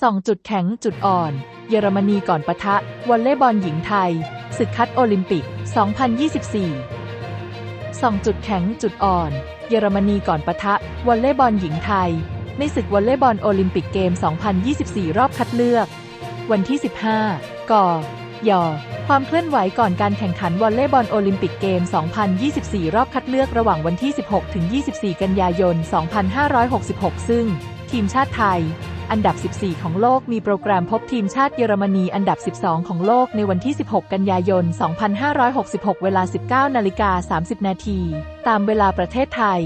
ส่องจุดแข็งจุดอ่อน เยอรมนีก่อนปะทะวอลเลย์บอลหญิงไทยศึกคัดโอลิมปิก 2024ส่องจุดแข็งจุดอ่อน เยอรมนีก่อนปะทะวอลเลย์บอลหญิงไทย ในศึกวอลเลย์บอลโอลิมปิกเกม 2024 รอบคัดเลือก วันที่ 15กยความเคลื่อนไหวก่อนการแข่งขันวอลเลย์บอลโอลิมปิกเกม 2024 รอบคัดเลือกระหว่างวันที่ 16 ถึง 24 กันยายน 2566 ซึ่ง ทีมชาติไทย อันดับ 14 ของโลกมีโปรแกรมพบทีมชาติเยอรมนีอันดับ 12 ของโลกในวันที่ 16 กันยายน 2566 เวลา 19 นาฬิกา 30 นาที ตามเวลาประเทศไทย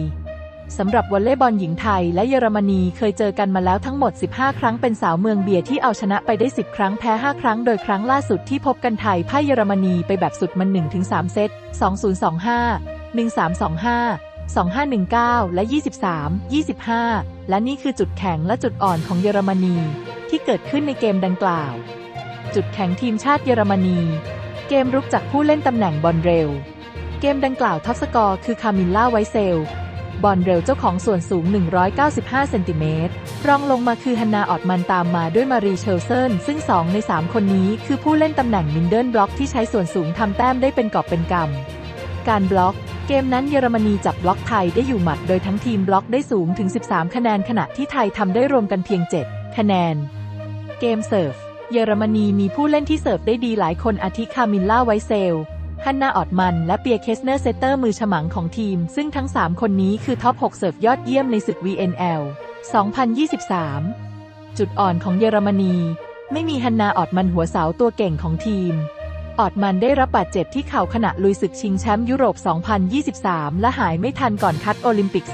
สำหรับวอลเลย์บอลหญิงไทยและเยอรมนีเคยเจอกันมาแล้วทั้งหมด 15 ครั้งเป็นสาวเมืองเบียร์ที่เอาชนะไปได้ 10 ครั้งแพ้ 5 ครั้งโดยครั้งล่าสุดที่พบกันไทยพ่ายเยอรมนีไปแบบสุดมัน 1-3 เซต 2025 1325 2519 และ 23 25 และนี่คือจุดแข็งและจุดอ่อนของเยอรมนี ที่เกิดขึ้นในเกมดังกล่าว จุดแข็งทีมชาติเยอรมนี เกมรุกจากผู้เล่นตำแหน่งบอลเร็ว เกมดังกล่าวท็อปสกอร์คือคามิลล่าไวเซล บอลเร็วเจ้าของส่วนสูง 195 เซนติเมตร รองลงมาคือฮันนาออดมันตามมาด้วยมารีเชลเซนซึ่ง 2 ใน 3 คนนี้คือผู้เล่นตำแหน่งมินเดิลบล็อกที่ใช้ส่วนสูงทำแต้มได้เป็นกอบเป็นกำการบล็อก เกมนั้นเยอรมนีจับบล็อกไทยได้อยู่หมัด โดยทั้งทีมบล็อกได้สูงถึง 13 คะแนนขณะที่ไทยทำได้รวมกันเพียง 7 คะแนน เกมเสิร์ฟ เยอรมนีมีผู้เล่นที่เสิร์ฟได้ดีหลายคนอาทิคามิลล่าไวเซลฮันนาออดมัน และเปียเคสเนอร์เซเตอร์มือฉมังของทีม ซึ่งทั้ง 3 คนนี้คือท็อป 6 เสิร์ฟยอดเยี่ยมในศึก VNL 2023 จุดอ่อนของเยอรมนี ไม่มีฮันนาออดมันหัวเสาตัวเก่งของทีม ออดมันได้รับบาดเจ็บที่เข่าขณะลุยศึกชิงแชมป์ยุโรป 2023 และหายไม่ทันก่อนคัดโอลิมปิก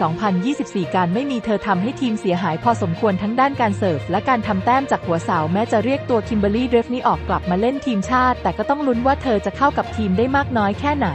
2024 การไม่มีเธอทำให้ทีมเสียหายพอสมควรทั้งด้านการเสิร์ฟ และการทำแต้มจากหัวเสาแม้จะเรียกตัวคิมเบอร์รี่เดรฟนี่ออกกลับมาเล่นทีมชาติ แต่ก็ต้องลุ้นว่าเธอจะเข้ากับทีมได้มากน้อยแค่ไหน